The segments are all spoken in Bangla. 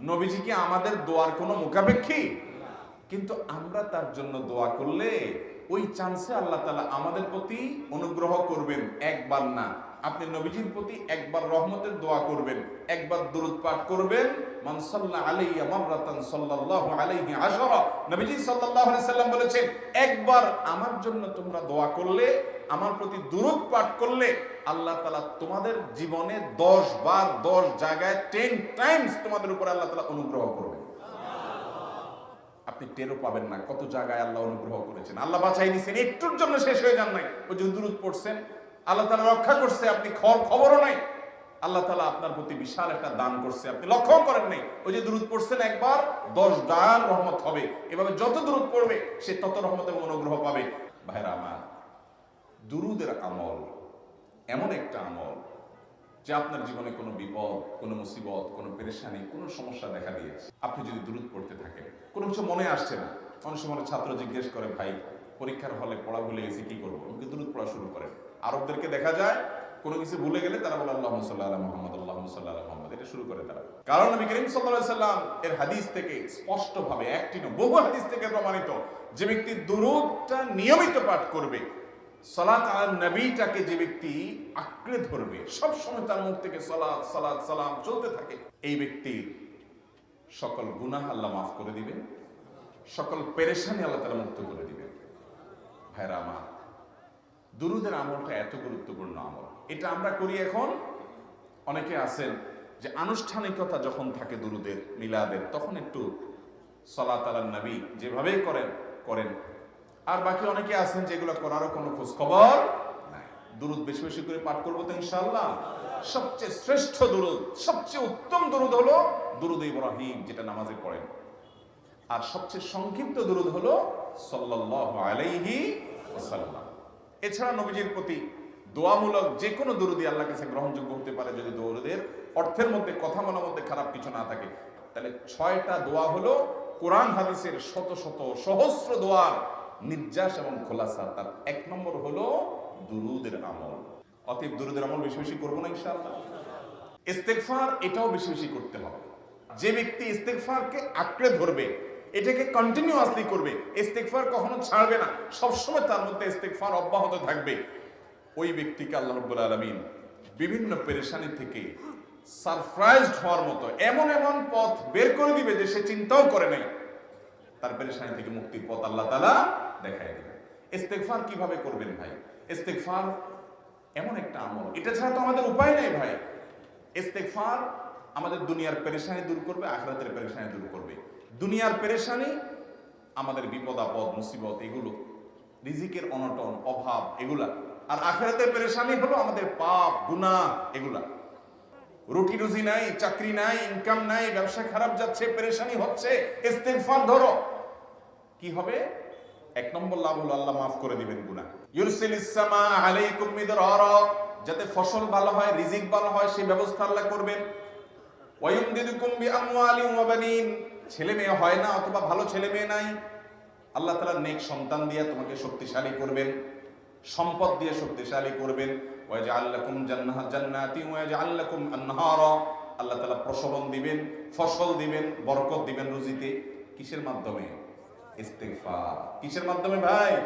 নবীজি কি আমাদের দোয়ার কোনো মুখাপেক্ষী? কিন্তু আমরা তার জন্য দোয়া করলে ওই চান্সে আল্লাহ তালা আমাদের প্রতি অনুগ্রহ করবেন, একবার না। আপনি নবীজির প্রতি একবার রহমতের দোয়া করবেন, একবার দরুদ পাঠ করবেন। মান সাল্লা আলাইয়া মাররাতান সাল্লাল্লাহু আলাইহি আশরা। নবীজি সাল্লাল্লাহু আলাইহি সাল্লাম বলেছেন, একবার আমার জন্য তোমরা দোয়া করলে, আমার প্রতি দুরুদ পাঠ করলে আল্লাহ তালা তোমাদের জীবনে দশ বার দশ জায়গায় টেন টাইমস তোমাদের উপর আল্লাহ তালা অনুগ্রহ করবে আপনি টেরও পাবেন না কত জায়গায় আল্লাহ অনুগ্রহ করেছেন। আল্লাহ বাঁচাই দিচ্ছেন একটুর জন্য শেষ হয়ে যান নাই। ওই যে দুরুদ পড়ছেন, আল্লাহ তালা রক্ষা করছে, আপনি খবর, খবরও নাই। আল্লাহ তালা আপনার প্রতি বিশাল একটা দান করছে, আপনি লক্ষ্য করেন নাই। ওই যে দূরত পড়ছেন একবার, দশ দান রহমত হবে। এভাবে যত দূরত পড়বে, সে তত রহমত এবং অনুগ্রহ পাবে। ভাইরা আমার, দুরুদের আমল এমন একটা আমল যে আপনার জীবনে কোনো বিপদ, কোনো মুসিবত, কোনো পেরেশানি, কোনো সমস্যা দেখা দিয়েছে। আপনি যদি দূরত পড়তে থাকেন, কোনো কিছু মনে আসছে না। অনেক সময় ছাত্র জিজ্ঞেস করে, ভাই, পরীক্ষার হলে পড়া ভুলে গেছে, কি করব? আমাকে দূরত পড়া শুরু করেন। আরবদেরকে দেখা যায়, কোনো কিছু ভুলে গেলে তারা বলে আল্লাহ সাল্লাহ মোহাম্মদ আল্লাহ সাল্লাহ মোহাম্মদ। এটা শুরু করে তারা। কারণ নবী করিম সাল্লাহ সাল্লাম এর হাদিস থেকে স্পষ্টভাবে একটি বহু হাদিস থেকে প্রমাণিত যে ব্যক্তি দুরুদটা নিয়মিত পাঠ করবে। সালাত আল নবীটাকে যে ব্যক্তি আঁকড়ে ধরবে সব সময় তার মুখ থেকে সালাত সালাত, সালাম চলতে থাকে। এই ব্যক্তির সকল গুনাহ আল্লাহ মাফ করে দিবেন, সকল পেরেশানি আল্লাহ তালা মুক্ত করে দিবেন। ভাইরা আমার, দুরুদের আমলটা এত গুরুত্বপূর্ণ আমল। এটা আমরা করি এখন, অনেকে আছেন যে আনুষ্ঠানিকতা যখন থাকে দুরুদের, মিলাদের, তখন একটু সলাত আলান নবী যেভাবে করেন করেন। আর বাকি অনেকে আছেন যেগুলো করারও কোনো খোঁজ খবর দুরুদ বেশি বেশি করে পাঠ করব তো ইনশাল্লাহ সবচেয়ে শ্রেষ্ঠ দুরুদ, সবচেয়ে উত্তম দুরুদ হলো দুরুদ ইব্রাহিম, যেটা নামাজে পড়েন। আর সবচেয়ে সংক্ষিপ্ত দুরুদ হলো সাল্লাল্লাহু আলাইহি ওয়াসাল্লাম। এছাড়া নবীজির প্রতি দোয়ামূলক যে কোনো দুরুদি আল্লাহর কাছে গ্রহণযোগ্য হতে পারে যদি দৌড়দের অর্থের মধ্যে, কথা বলার মধ্যে খারাপ কিছু না থাকে। তাহলে ছয়টা দোয়া হলো কোরআন, হাদিসের শত শত সহস্র দোয়ার নির্যাস এবং খোলাসা, তার এক নম্বর হলো দুরুদের আমল। অতএব দুরুদের আমল বেশি বেশি করব না ইনশাআল্লাহ। ইস্তেগফার এটাও বেশি বেশি করতে হবে। যে ব্যক্তি ইস্তেগফারকে আঁকড়ে ধরবে, এটাকে কন্টিনিউয়াসলি করবে, ইস্তেগফার কখনো ছাড়বে না, সবসময় তার মধ্যে ইস্তেগফার অব্যাহত থাকবে। ওই ব্যক্তিকে আল্লাহ রাব্বুল আলামিন বিভিন্ন পেরেশানি থেকে সারপ্রাইজড হওয়ার মতো এমন এমন পথ বের করে দিবে যে সে চিন্তাও করে নাই। তার পেরেশানি থেকে মুক্তির পথ আল্লাহ তালা দেখায় দিবে ইস্তেগফার কীভাবে করবেন ভাই? ইস্তেগফার এমন একটা আমল। এটা ছাড়া তো আমাদের উপায় নেই ভাই। ইস্তেগফার আমাদের দুনিয়ার পেরেশানি দূর করবে, আখরাতের পেরেশানি দূর করবে। দুনিয়ার পেরেশানি, আমাদের বিপদ, আপদ, মুসিবত, এগুলো, রিজিকের অনটন, অভাব, এগুলা। আর আখেরাতের পেরেশানি হলো আমাদের পাপ, গুনাহ, এগুলা। রুটি রুজি নাই, চাকরি নাই ইনকাম নাই, ব্যবসা খারাপ যাচ্ছে, পেরেশানি হচ্ছে, ইস্তেগফার ধরো। কি হবে? এক নম্বর লাভ হলো আল্লাহ মাফ করে দিবেন গুনাহ। ইউরসিলিস সামা আলাইকুম মিদরারা। যাতে ফসল ভালো হয়, রিজিক ভালো হয়, সেই ব্যবস্থা আল্লাহ করবেন। ওয়ায়ুমদিদুকুম বিআমওয়ালিন ওয়া বানিন। ছেলে মেয়ে হয় না অথবা ভালো ছেলে মেয়ে নাই, আল্লাহ তাআলা নেক সন্তান দিয়ে তোমাকে শক্তিশালী করবেন, সম্পদ দিয়ে শক্তিশালী করবেন। আল্লাহ তাআলা প্রসবন দিবেন, ফসল দিবেন, বরকত দিবেন রুজিতে। কিসের মাধ্যমে? ইস্তেগফার। কিসের মাধ্যমে ভাই?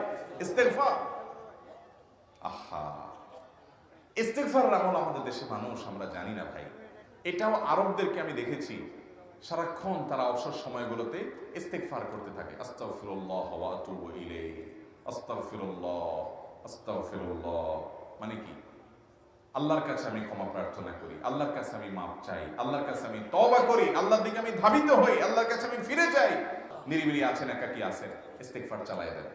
ইস্তেগফার। আহা। ইস্তেগফার আমল আমাদের দেশে মানুষ, আমরা জানি না ভাই। এটাও আরবদেরকে আমি দেখেছি, সারাক্ষণ তারা অবসর সময়গুলোতে ইস্তেগফার করতে থাকে। আস্তাগফিরুল্লাহ ওয়া আতুবু ইলাইহি। আস্তাগফিরুল্লাহ আস্তাগফিরুল্লাহ। মানে কি? আল্লাহর কাছে আমি ক্ষমা প্রার্থনা করি, আল্লাহর কাছে আমি মাপ চাই, আল্লাহর কাছে আমি তওবা করি, আল্লাহর দিকে আমি ধাবিত হই, আল্লাহর কাছে আমি ফিরে যাই। নিরিবিলি আছেন, একাকি আছেন, ইস্তেগফার চালায় দেন।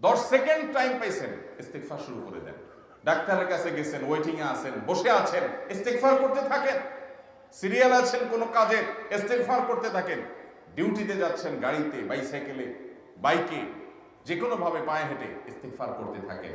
দশ সেকেন্ড টাইম পাইছেন, ইস্তেগফার শুরু করে দেন। ডাক্তারের কাছে গেছেন ওয়েটিং এ আছেন, বসে আছেন, ইস্তেগফার করতে থাকেন। সিরিয়াল আছেন কোনো কাজের ইস্তেগফার করতে থাকেন। ডিউটিতে যাচ্ছেন, গাড়িতে বাইসাইকেলে বাইকে যে কোনো ভাবে পায়ে হেঁটে ইস্তেগফার করতে থাকেন।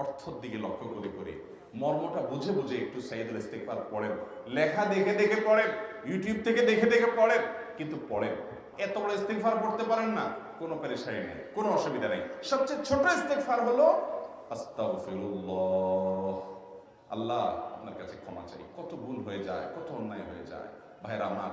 অর্থর দিকে লক্ষ্য করে করে। মর্মটা বুঝে বুঝে একটু সাইদুল ইস্তেকবার পড়েন। লেখা দেখে দেখে পড়েন, ইউটিউব থেকে দেখে দেখে পড়েন, কিন্তু পড়েন। এত বড় ইস্তেকফার পড়তে পারেন না, কোনো পেরেশানি নেই, কোনো অসুবিধা নেই। সবচেয়ে ছোট ইস্তেকফার হলো, আস্তাগফিরুল্লাহ। আল্লাহ আপনার কাছে ক্ষমা চাই। কত ভুল হয়ে যায়, কত অন্যায় হয়ে যায়। ভাইরা আমার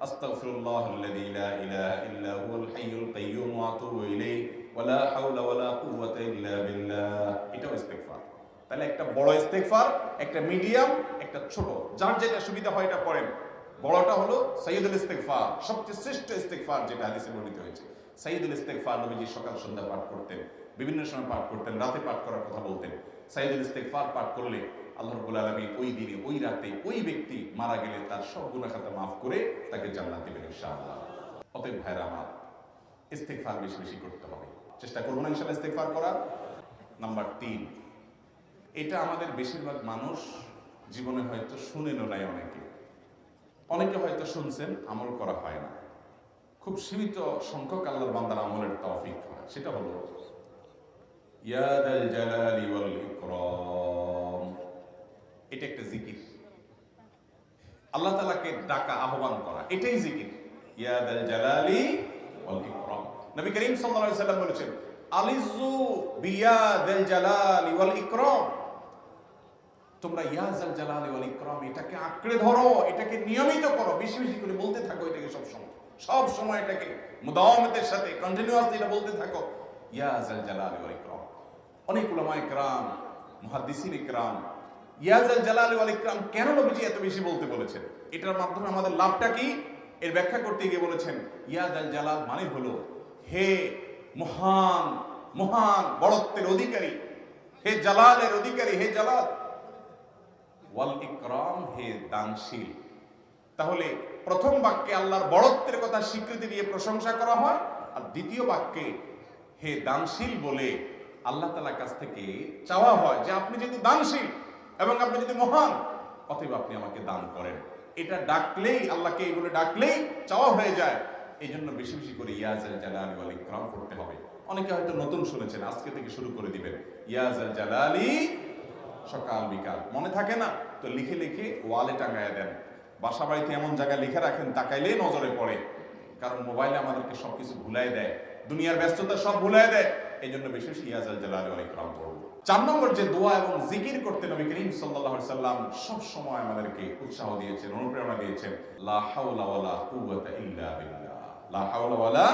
লা ইলাহা ইল্লা হুয়াল হাইয়ুল কাইয়্যুম ওয়া আতুবু ইলাইহি, ওয়া লা হাওলা ওয়া লা কুওয়াতা ইল্লা বিল্লাহ। এটাও ইস্তেগফার। তাহলে একটা বড় ইস্তেগফার, একটা মিডিয়াম, একটা ছোট। যার যেটা সুবিধা হয় এটা পড়েন বড়টা হলো সাইয়্যিদুল ইস্তেগফার, সবচেয়ে শ্রেষ্ঠ ইস্তেগফার যেটা হাদিসে বর্ণিত হয়েছে। সাইয়্যিদুল ইস্তেগফার নবীজি সকাল সন্ধ্যা পাঠ করতেন, বিভিন্ন সময় পাঠ করতেন, রাতে পাঠ করার কথা বলতেন। সাইয়্যিদুল ইস্তেগফার পাঠ করলে আল্লাহ রাব্বুল আলামিন ওই দিনে, ওই রাতে, ওই ব্যক্তি মারা গেলে তার সব গুনাহ খাতা মাফ করে তাকে জান্নাত দিবেন ইনশাআল্লাহ। অতএব ভাইরা আমার, ইস্তেগফার বেশি বেশি করতে হবে। চেষ্টা করব না ইনশাআল্লাহ ইস্তেগফার করার। নাম্বার তিন, এটা আমাদের বেশিরভাগ মানুষ জীবনে হয়তো শুনেনও নাই অনেকে। অনেকে হয়তো শুনছেন, আমল করা হয় না। খুব সীমিত সংখ্যক আল্লাহর বান্দার আমলের তৌফিক হয়। সেটা হলো, ইয়া দাল জালালি ইকরাম। এটা একটা জিকির। আল্লাহ তালাকে ডাকা আহ্বান করা, এটাই জিকির। ইয়া দাল জালালি ওয়াল নবী করিম সাল্লাল্লাহু আলাইহি বলেছেন আলিজু বিয়া দাল জালালি ওয়াল ইকরাম। তোমরা ইয়াজাল জালালি ওয়াল ইকরাম, এটাকে আঁকড়ে ধরো, এটাকে নিয়মিত করো, বেশি বেশি করে বলতে থাকো এটাকে সব সময়। সব সময় এটাকে মুদাওয়ামতের সাথে কন্টিনিউয়াসলি এটা বলতে থাকো। ইয়াজাল জালালি ওয়াল ইকরাম। অনেক উলামা ইকরাম মুহাদ্দিসিন ইকরাম ইয়াজাল জালালি ওয়াল ইকরাম, কেন নবীজি এত বেশি বলতে বলেছেন? এটার মাধ্যমে আমাদের লাভটা কি? এর ব্যাখ্যা করতে গিয়ে বলেছেন ইয়াজাল জালাল মানে হলো, হে মহান মহান বড়ত্বের অধিকারী, হে জালালের অধিকারী, হে জালাল। ওয়াল ইকরাম, হে দানশীল। তাহলে প্রথম বাক্যে আল্লাহর বড়ত্বের কথা স্বীকৃতি দিয়ে প্রশংসা করা হয়, আর দ্বিতীয় বাক্যে হে দানশীল বলে আল্লাহ তালার কাছ থেকে চাওয়া হয় যে আপনি যেহেতু দানশীল এবং আপনি যদি মহান, অতএব আপনি আমাকে দান করেন। এটা ডাকলেই, আল্লাহকে এই বলে ডাকলেই চাওয়া হয়ে যায়। এই জন্য বেশি বেশি করে ইয়াজাল জালালি ওয়াল ইকরাম করতে হবে। অনেকে হয়তো নতুন শুনেছেন, আজকে থেকে শুরু করে দিবেন। ইয়াজাল জালালি সকাল, বিকাল। মনে থাকে না? তো লিখে লিখে ওয়ালে টাঙায় দেন। বাসা বাড়িতে এমন জায়গায় লিখে রাখেন, তাকাইলেই নজরে পড়ে। কারণ মোবাইলে আমাদেরকে সবকিছু ভুলাই দেয়। দুনিয়ার ব্যস্ততা সব ভুলাই দেয়। এই জন্য বিশেষ ইয়াজাল জালালি অনেক ইকরাম করব। চার নম্বর যে দোয়া এবং জিকির করতে নবী করিম আলাইহি সাল্লাম সব সময় আমাদেরকে উৎসাহ দিয়েছেন, অনুপ্রেরণা দিয়েছেন, লা হাওলা ওয়ালা কুওয়াতা ইল্লা বিল্লাহ। লা হাওলা ওয়ালা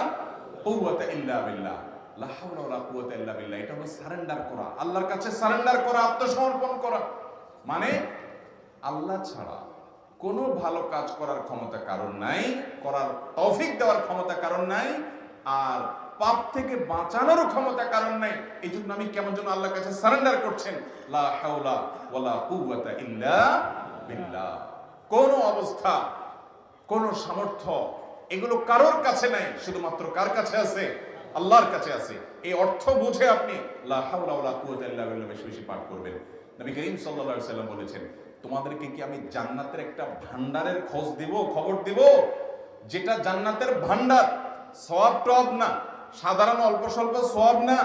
কুওয়াতা ইল্লা বিল্লাহ। লা হাওলা ইল্লা বিল্লাহ। এটা হলো সারেন্ডার করা। আল্লাহর কাছে সারেন্ডার করা, আত্মসমর্পণ করা। মানে আল্লাহ ছাড়া কোনো ভালো কাজ করার ক্ষমতা কারণ নাই, করার তৌফিক দেওয়ার ক্ষমতা কারণ নাই, আর পাপ থেকে বাঁচানোর ক্ষমতা কারণ নাই। এই জন্য আমি কেমন যেন আল্লাহর কাছে সারেন্ডার করছেন। লা হাওলা ওয়ালা কোন অবস্থা, কোন সামর্থ্য এগুলো কারোর কাছে নাই, শুধুমাত্র কার কাছে আছে? আল্লাহর কাছে আছে। এই অর্থ বুঝে আপনি লা হাওলা বেশি বেশি পাঠ করবেন। নবী করিম সাল্লাল্লাহু সাল্লাম বলেছেন, তোমাদেরকে কি আমি জান্নাতের একটা ভান্ডারের খোঁজ দিব, খবর দিব? যেটা জান্নাতের ভান্ডার সব টব না। সাধারণ অল্প স্বল্প সব না,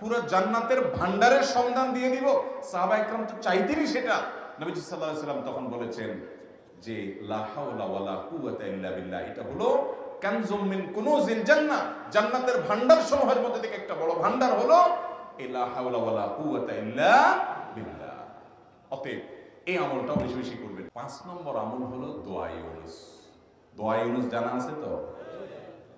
পুরো জান্নাতের ভান্ডারের সন্ধান দিয়ে দিব। সাহাবা একরাম তো চাইতেনই সেটা। নবীজি আলাইহি সাল্লাম তখন বলেছেন যে এটা হলো জান্নাতের ভান্ডার সমূহের মধ্যে থেকে একটা বড় ভান্ডার হলো লা হাওলা ইল্লা অতএব এই আমলটাও বেশি বেশি করবেন। পাঁচ নম্বর আমল হলো দোয়া ইউনুস। দোয়া ইউনুস জানা আছে তো?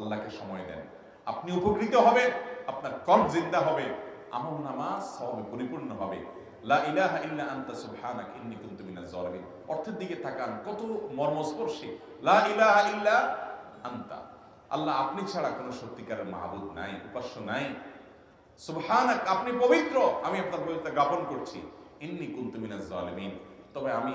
আল্লাহকে সময় দেন। আপনি উপকৃত হবে, আপনার কল জিন্দা হবে, আমল নামা সবে পরিপূর্ণ হবে। লা ইলাহা ইল্লা আনতা সুবহানাক, ইন্নী কুনতু মিনাজ জালিমিন। অর্থের দিকে তাকান, কত মর্মস্পর্শী। লা ইলাহা ইল্লা আনতা। আল্লাহ আপনি ছাড়া কোনো সত্যিকারের মাহবুদ নাই, উপাস্য নাই। সুবহানাক, আপনি পবিত্র। আমি আপনার পবিত্রতা জ্ঞাপন করছি। ইন্নী কুনতু মিনাজ জালিমিন। তবে আমি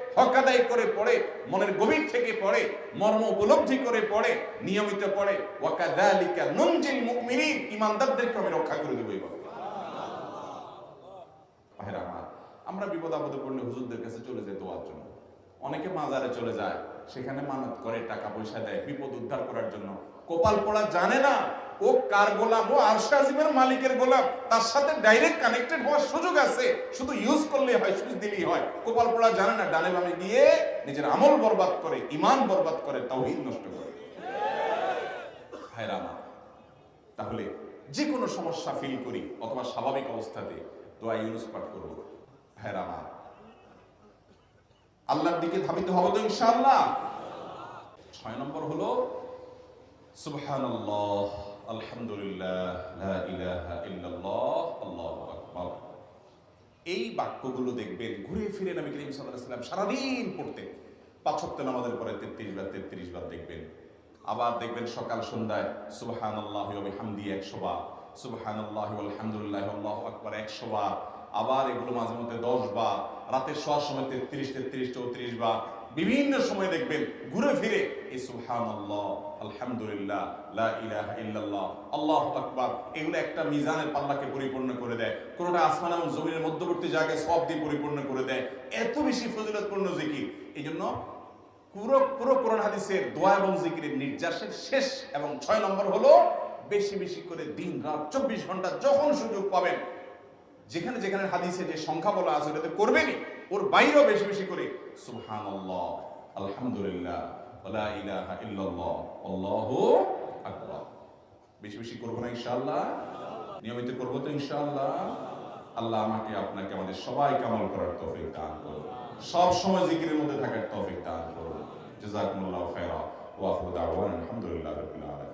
হকাদাই করে পড়ে, মনের গভীর থেকে পড়ে, মর্ম উপলব্ধি করে পড়ে, নিয়মিত পড়ে। ওয়াকাদালিকা নুনজিল মুমিনিন ইমানদারদেরকে আমি রক্ষা করে দেবো আমার বিপদ আপদে পড়লে হুজুরদের কাছে চলে যাই দোয়ার জন্য। অনেকে মাজারে চলে যায়, সেখানে মানত করে, টাকা পয়সা দেয়, বিপদ উদ্ধার করার জন্য। কপাল পড়া জানে না ও কার গোলাম ও আরশে আজিমের মালিকের গোলাম তার সাথে ডাইরেক্ট কানেক্টেড হওয়ার সুযোগ আছে। শুধু ইউজ করলে হয় সুইচ দিলেই হয়। কোপাল পড়া জানে না, ডানে বামে গিয়ে নিজের আমল বরবাদ করে ইমান বরবাদ করে তাও তাওহীদ নষ্ট করে। ভাইরা আমার তাহলে যে কোনো সমস্যা ফিল করি অথবা স্বাভাবিক অবস্থাতে দোয়া ইউনুস পাঠ করব। ভাইরা আমার আল্লাহর দিকে ধাবিত হব তো ইনশাআল্লাহ। ছয় নম্বর হলো, সুবহানাল্লাহ। আল্লাহু এই বাক্যগুলো দেখবেন, ঘুরে ফিরে নবী করিম আলাইহি সারাদিন পড়তেন। পাঁচ ওয়াক্ত নামাজের পরে 33 বার 33 বার দেখবেন। আবার দেখবেন সকাল সন্ধ্যায়, সুবহানাল্লাহি ওয়া বিহামদি 100 বার, সুবহানাল্লাহি ওয়া আলহামদুলিল্লাহি আল্লাহু আকবার 100 বার। আবার এগুলো মাঝে মধ্যে 10 বার, রাতের শোয়ার সময় 33 33 34 বার বিভিন্ন সময় দেখবেন ঘুরে ফিরে আলহামদুলিল্লাহ, লা ইল্লাল্লাহ এগুলো একটা মিজানের পরিপূর্ণ করে দেয়। কোনটা আসমান এবং মধ্যবর্তী জায়গায় সব দিয়ে পরিপূর্ণ করে দেয়। এত বেশি জিকির। এই জন্য পুরো পুরো হাদিসের দোয়া এবং নির্যাসের শেষ এবং ছয় নম্বর হলো, বেশি বেশি করে দিন রাত চব্বিশ ঘণ্টা যখন সুযোগ পাবেন, যেখানে যেখানে হাদিসে যে সংখ্যা বলা আছে, ওটাতে করবেনই। ওর বাইরেও বেশি বেশি করে। আলহামদুলিল্লাহ ইলাহা ইল্লাল্লাহ আকবার। বেশি বেশি করব না ইনশাআল্লাহ? নিয়মিত করব তো ইনশাআল্লাহ? আল্লাহ আমাকে, আপনাকে, আমাদের সবাই কামাল করার তৌফিক দান করুন। সব সময় জিকিরের মধ্যে থাকার তৌফিক দান করুন। ওয়া দাওয়ানা আলহামদুলিল্লাহি রাব্বিল আলামিন।